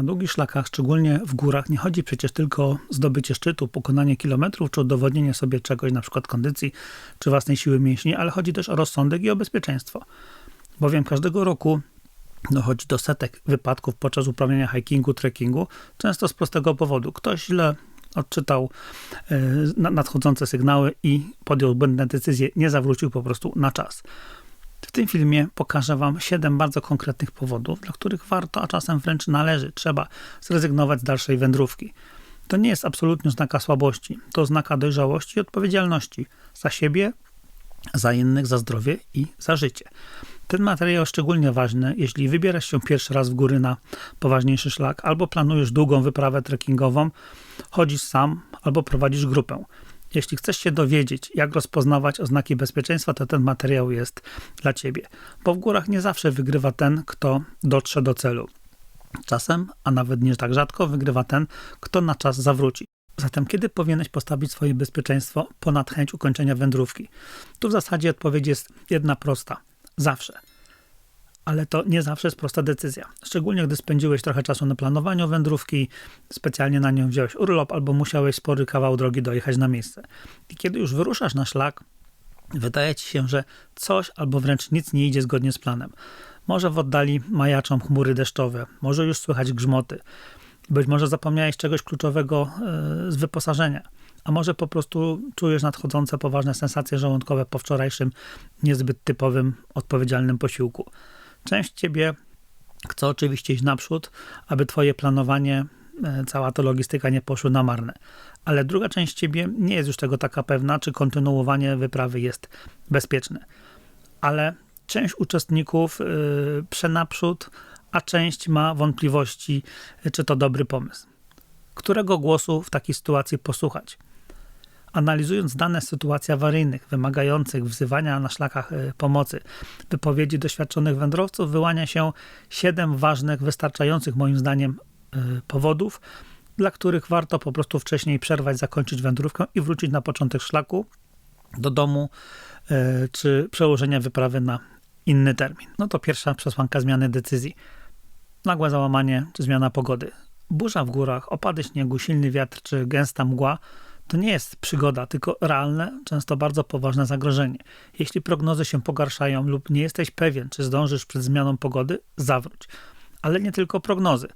Na długich szlakach, szczególnie w górach, nie chodzi przecież tylko o zdobycie szczytu, pokonanie kilometrów czy udowodnienie sobie czegoś, na przykład kondycji czy własnej siły mięśni, ale chodzi też o rozsądek i o bezpieczeństwo. Bowiem każdego roku dochodzi do setek wypadków podczas uprawiania hikingu, trekkingu, często z prostego powodu. Ktoś źle odczytał e, nadchodzące sygnały i podjął błędne decyzje, nie zawrócił po prostu na czas. W tym filmie pokażę Wam 7 bardzo konkretnych powodów, dla których warto, a czasem wręcz należy, trzeba zrezygnować z dalszej wędrówki. To nie jest absolutnie oznaka słabości, to oznaka dojrzałości i odpowiedzialności za siebie, za innych, za zdrowie i za życie. Ten materiał szczególnie ważny, jeśli wybierasz się pierwszy raz w góry na poważniejszy szlak, albo planujesz długą wyprawę trekkingową, chodzisz sam, albo prowadzisz grupę. Jeśli chcesz się dowiedzieć, jak rozpoznawać oznaki bezpieczeństwa, to ten materiał jest dla ciebie. Bo w górach nie zawsze wygrywa ten, kto dotrze do celu. Czasem, a nawet nie tak rzadko, wygrywa ten, kto na czas zawróci. Zatem kiedy powinieneś postawić swoje bezpieczeństwo ponad chęć ukończenia wędrówki? Tu w zasadzie odpowiedź jest jedna prosta. Zawsze ale to nie zawsze jest prosta decyzja. Szczególnie gdy spędziłeś trochę czasu na planowaniu wędrówki, specjalnie na nią wziąłeś urlop albo musiałeś spory kawał drogi dojechać na miejsce. I kiedy już wyruszasz na szlak, wydaje ci się, że coś albo wręcz nic nie idzie zgodnie z planem. Może w oddali majaczą chmury deszczowe, może już słychać grzmoty. Być może zapomniałeś czegoś kluczowego e, z wyposażenia a może po prostu czujesz nadchodzące poważne sensacje żołądkowe po wczorajszym niezbyt typowym, odpowiedzialnym posiłku. Część ciebie chce oczywiście iść naprzód, aby twoje planowanie, e, cała ta logistyka nie poszły na marne. Ale druga część ciebie nie jest już tego taka pewna, czy kontynuowanie wyprawy jest bezpieczne. Ale część uczestników yy, prze naprzód, a część ma wątpliwości, czy to dobry pomysł. Którego głosu w takiej sytuacji posłuchać? Analizując dane sytuacji awaryjnych, wymagających wzywania na szlakach e, pomocy, wypowiedzi doświadczonych wędrowców, wyłania się siedem ważnych, wystarczających moim zdaniem e, powodów, dla których warto po prostu wcześniej przerwać, zakończyć wędrówkę i wrócić na początek szlaku do domu, e, czy przełożenia wyprawy na inny termin. No to pierwsza przesłanka zmiany decyzji. Nagłe załamanie czy zmiana pogody. Burza w górach, opady śniegu, silny wiatr czy gęsta mgła to nie jest przygoda, tylko realne, często bardzo poważne zagrożenie. Jeśli prognozy się pogarszają lub nie jesteś pewien, czy zdążysz przed zmianą pogody, zawróć. Ale nie tylko prognozy.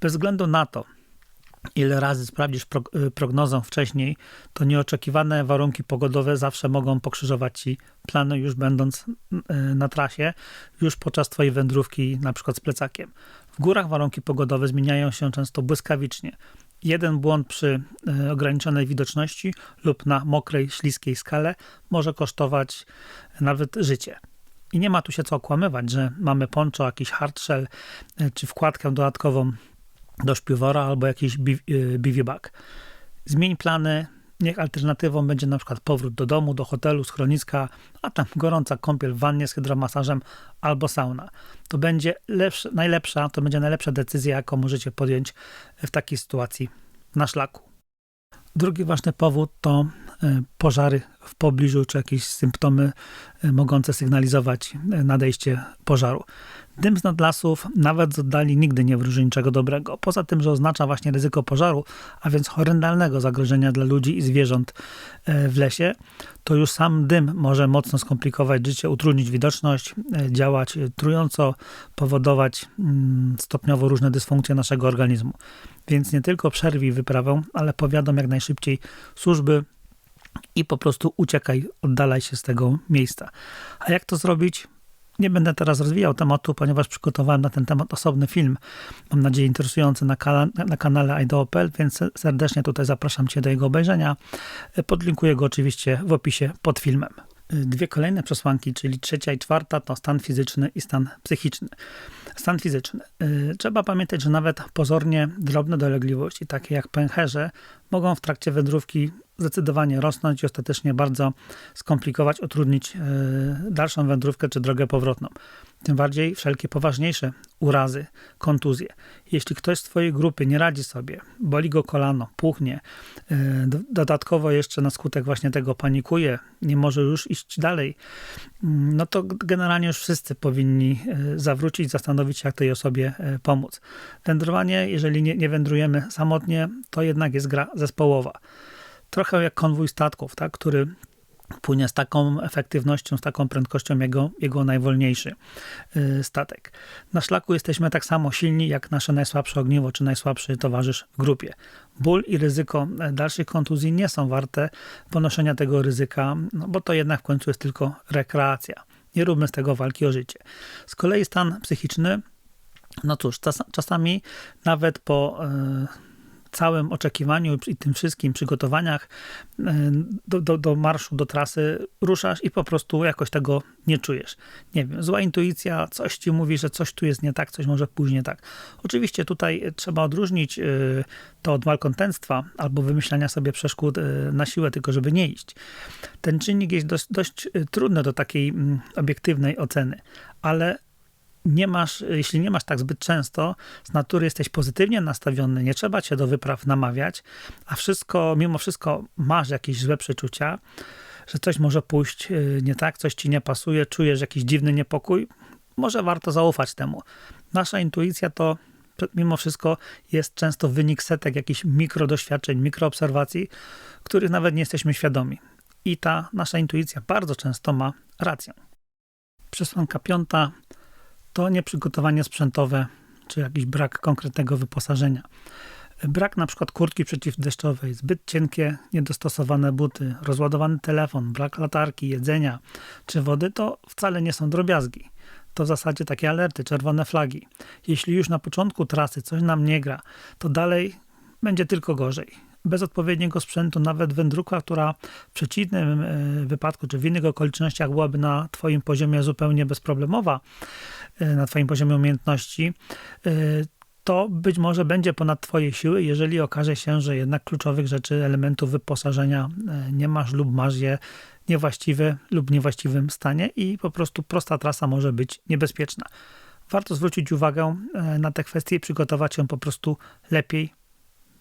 Bez względu na to, ile razy sprawdzisz y, prognozę wcześniej, to nieoczekiwane warunki pogodowe zawsze mogą pokrzyżować ci plany, już będąc y, na trasie, już podczas twojej wędrówki, na przykład z plecakiem. W górach warunki pogodowe zmieniają się często błyskawicznie jeden błąd przy e, ograniczonej widoczności lub na mokrej, śliskiej skale może kosztować nawet życie. I nie ma tu się co okłamywać, że mamy poncho, jakiś hardshell e, czy wkładkę dodatkową do śpiwora albo jakiś e, bivouac. Zmień plany, Niech alternatywą będzie na przykład powrót do domu, do hotelu, schroniska, a tam gorąca kąpiel w wannie z hydromasażem albo sauna. To będzie lepsza, najlepsza, to będzie najlepsza decyzja, jaką możecie podjąć w takiej sytuacji na szlaku. Drugi ważny powód to pożary w pobliżu, czy jakieś symptomy e, mogące sygnalizować e, nadejście pożaru. Dym z nadlasów, nawet z oddali, nigdy nie wróży niczego dobrego. Poza tym, że oznacza właśnie ryzyko pożaru, a więc horrendalnego zagrożenia dla ludzi i zwierząt w lesie, to już sam dym może mocno skomplikować życie, utrudnić widoczność, działać trująco, powodować mm, stopniowo różne dysfunkcje naszego organizmu. Więc nie tylko przerwij wyprawę, ale powiadom jak najszybciej służby i po prostu uciekaj, oddalaj się z tego miejsca. A jak to zrobić? Nie będę teraz rozwijał tematu, ponieważ przygotowałem na ten temat osobny film, mam nadzieję interesujący na, na kanale IDO.pl, więc serdecznie tutaj zapraszam Cię do jego obejrzenia. Podlinkuję go oczywiście w opisie pod filmem. Dwie kolejne przesłanki, czyli trzecia i czwarta, to stan fizyczny i stan psychiczny. Stan fizyczny. Y, trzeba pamiętać, że nawet pozornie drobne dolegliwości, takie jak pęcherze, mogą w trakcie wędrówki zdecydowanie rosnąć i ostatecznie bardzo skomplikować, utrudnić e, dalszą wędrówkę czy drogę powrotną. Tym bardziej wszelkie poważniejsze urazy, kontuzje. Jeśli ktoś z Twojej grupy nie radzi sobie, boli go kolano, puchnie, e, dodatkowo jeszcze na skutek właśnie tego panikuje, nie może już iść dalej, mm, no to generalnie już wszyscy powinni e, zawrócić, zastanowić się, jak tej osobie pomóc. Wędrowanie, jeżeli nie, nie wędrujemy samotnie, to jednak jest gra zespołowa trochę jak konwój statków, tak, który płynie z taką efektywnością, z taką prędkością jego, jego najwolniejszy y, statek. Na szlaku jesteśmy tak samo silni jak nasze najsłabsze ogniwo czy najsłabszy towarzysz w grupie. Ból i ryzyko e, dalszych kontuzji nie są warte ponoszenia tego ryzyka, no bo to jednak w końcu jest tylko rekreacja. Nie róbmy z tego walki o życie. Z kolei stan psychiczny, no cóż, czas, czasami nawet po yy, całym oczekiwaniu i tym wszystkim przygotowaniach e, do, do, do, marszu, do trasy ruszasz i po prostu jakoś tego nie czujesz. Nie wiem, zła intuicja, coś ci mówi, że coś tu jest nie tak, coś może później tak. Oczywiście tutaj trzeba odróżnić e, to od malkontentstwa albo wymyślania sobie przeszkód e, na siłę, tylko żeby nie iść. Ten czynnik jest dość, dość trudny do takiej mm, obiektywnej oceny, ale nie masz, jeśli nie masz tak zbyt często, z natury jesteś pozytywnie nastawiony, nie trzeba cię do wypraw namawiać, a wszystko, mimo wszystko masz jakieś złe przeczucia, że coś może pójść y, nie tak, coś ci nie pasuje, czujesz jakiś dziwny niepokój, może warto zaufać temu. Nasza intuicja to mimo wszystko jest często wynik setek jakichś mikrodoświadczeń, mikroobserwacji, których nawet nie jesteśmy świadomi. I ta nasza intuicja bardzo często ma rację. Przesłanka piąta to nieprzygotowanie sprzętowe, czy jakiś brak konkretnego wyposażenia. Brak na przykład kurtki przeciwdeszczowej, zbyt cienkie, niedostosowane buty, rozładowany telefon, brak latarki, jedzenia czy wody to wcale nie są drobiazgi. To w zasadzie takie alerty, czerwone flagi. Jeśli już na początku trasy coś nam nie gra, to dalej będzie tylko gorzej bez odpowiedniego sprzętu, nawet wędrówka, która w przeciwnym e, wypadku czy w innych okolicznościach byłaby na Twoim poziomie zupełnie bezproblemowa, na Twoim poziomie umiejętności, e, to być może będzie ponad Twoje siły, jeżeli okaże się, że jednak kluczowych rzeczy, elementów wyposażenia nie masz lub masz je niewłaściwe lub niewłaściwym stanie i po prostu prosta trasa może być niebezpieczna. Warto zwrócić uwagę na te kwestie i przygotować się po prostu lepiej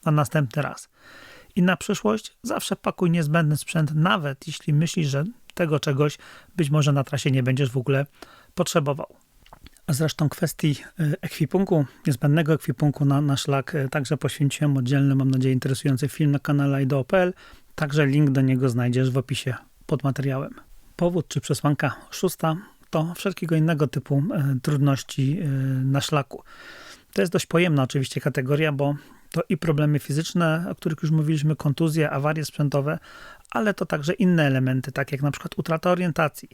na następny raz. I na przyszłość zawsze pakuj niezbędny sprzęt, nawet jeśli myślisz, że tego czegoś być może na trasie nie będziesz w ogóle potrzebował. Zresztą kwestii e, ekwipunku, niezbędnego ekwipunku na, na szlak e, także poświęciłem oddzielny, mam nadzieję, interesujący film na kanale IDO.pl. Także link do niego znajdziesz w opisie pod materiałem. Powód czy przesłanka szósta to wszelkiego innego typu e, trudności na szlaku. To jest dość pojemna oczywiście kategoria, bo to i problemy fizyczne, o których już mówiliśmy, kontuzje, awarie sprzętowe, ale to także inne elementy, tak jak na przykład utrata orientacji,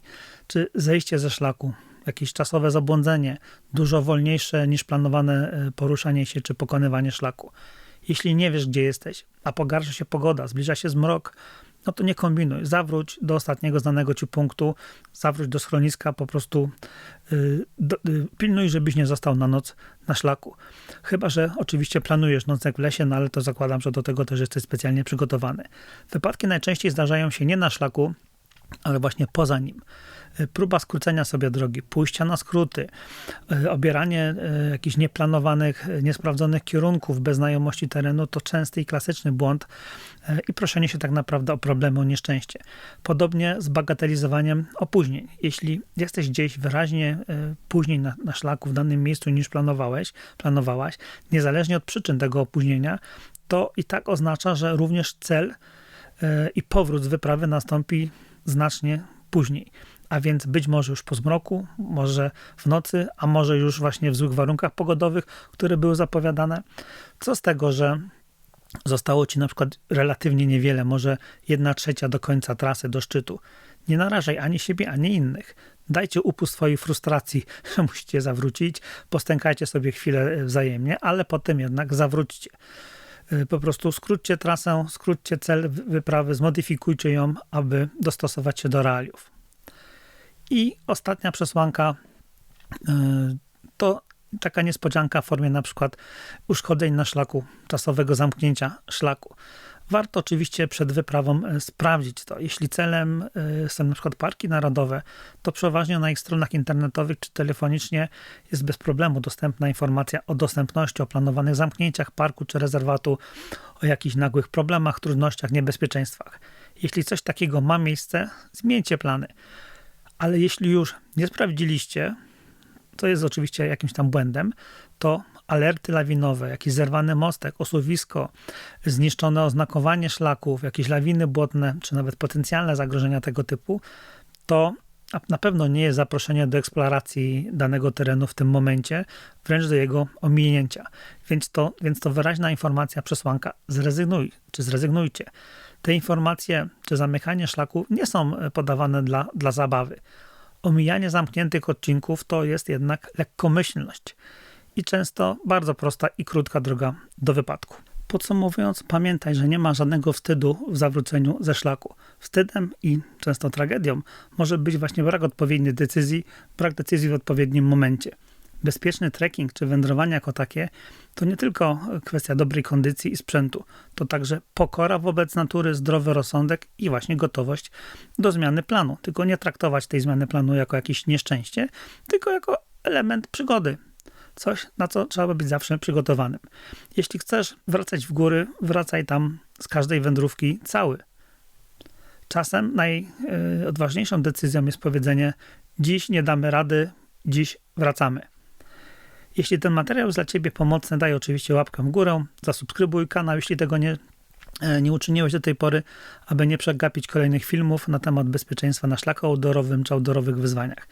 czy zejście ze szlaku, jakieś czasowe zabłądzenie, dużo wolniejsze niż planowane e, poruszanie się czy pokonywanie szlaku. Jeśli nie wiesz, gdzie jesteś, a pogarsza się pogoda, zbliża się zmrok, no to nie kombinuj. Zawróć do ostatniego znanego ci punktu, zawróć do schroniska, po prostu yy, do, yy, pilnuj, żebyś nie został na noc na szlaku. Chyba, że oczywiście planujesz nocek w lesie, no ale to zakładam, że do tego też jesteś specjalnie przygotowany. Wypadki najczęściej zdarzają się nie na szlaku, ale właśnie poza nim. E, próba skrócenia sobie drogi, pójścia na skróty, e, obieranie e, jakichś nieplanowanych, niesprawdzonych kierunków bez znajomości terenu to częsty i klasyczny błąd i proszenie się tak naprawdę o problemy, o nieszczęście. Podobnie z bagatelizowaniem opóźnień. Jeśli jesteś gdzieś wyraźnie później na, na szlaku w danym miejscu niż planowałeś, planowałaś, niezależnie od przyczyn tego opóźnienia, to i tak oznacza, że również cel i powrót z wyprawy nastąpi znacznie później a więc być może już po zmroku, może w nocy, a może już właśnie w złych warunkach pogodowych, które były zapowiadane. Co z tego, że zostało ci na przykład relatywnie niewiele, może jedna trzecia do końca trasy, do szczytu. Nie narażaj ani siebie, ani innych. Dajcie upust swojej frustracji, że musicie zawrócić, postękajcie sobie chwilę wzajemnie, ale potem jednak zawróćcie. Y, po prostu skróćcie trasę, skróćcie cel wyprawy, zmodyfikujcie ją, aby dostosować się do realiów. I ostatnia przesłanka y, to taka niespodzianka w formie na przykład uszkodzeń na szlaku, czasowego zamknięcia szlaku. Warto oczywiście przed wyprawą e, sprawdzić to. Jeśli celem e, są na przykład parki narodowe, to przeważnie na ich stronach internetowych czy telefonicznie jest bez problemu dostępna informacja o dostępności, o planowanych zamknięciach parku czy rezerwatu, o jakichś nagłych problemach, trudnościach, niebezpieczeństwach. Jeśli coś takiego ma miejsce, zmieńcie plany. Ale jeśli już nie sprawdziliście, to jest oczywiście jakimś tam błędem, to alerty lawinowe, jakiś zerwany mostek, osuwisko, zniszczone oznakowanie szlaków, jakieś lawiny błotne, czy nawet potencjalne zagrożenia tego typu, to na pewno nie jest zaproszenie do eksploracji danego terenu w tym momencie, wręcz do jego ominięcia. Więc to, więc to wyraźna informacja, przesłanka, zrezygnuj, czy zrezygnujcie. Te informacje, czy zamykanie szlaku nie są podawane dla, dla zabawy. Omijanie zamkniętych odcinków to jest jednak lekkomyślność i często bardzo prosta i krótka droga do wypadku. Podsumowując, pamiętaj, że nie ma żadnego wstydu w zawróceniu ze szlaku. Wstydem i często tragedią może być właśnie brak odpowiedniej decyzji, brak decyzji w odpowiednim momencie. Bezpieczny trekking czy wędrowanie jako takie to nie tylko kwestia dobrej kondycji i sprzętu, to także pokora wobec natury, zdrowy rozsądek i właśnie gotowość do zmiany planu. Tylko nie traktować tej zmiany planu jako jakieś nieszczęście, tylko jako element przygody, coś, na co trzeba być zawsze przygotowanym. Jeśli chcesz wracać w góry, wracaj tam z każdej wędrówki cały. Czasem najodważniejszą decyzją jest powiedzenie: Dziś nie damy rady, dziś wracamy. Jeśli ten materiał jest dla Ciebie pomocny, daj oczywiście łapkę w górę, zasubskrybuj kanał, jeśli tego nie, nie uczyniłeś do tej pory, aby nie przegapić kolejnych filmów na temat bezpieczeństwa na szlaku outdoorowym czy outdoorowych wyzwaniach.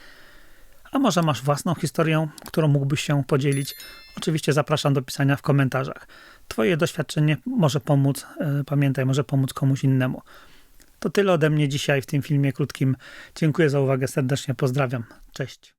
A może masz własną historię, którą mógłbyś się podzielić? Oczywiście zapraszam do pisania w komentarzach. Twoje doświadczenie może pomóc, pamiętaj, może pomóc komuś innemu. To tyle ode mnie dzisiaj w tym filmie krótkim. Dziękuję za uwagę, serdecznie pozdrawiam. Cześć.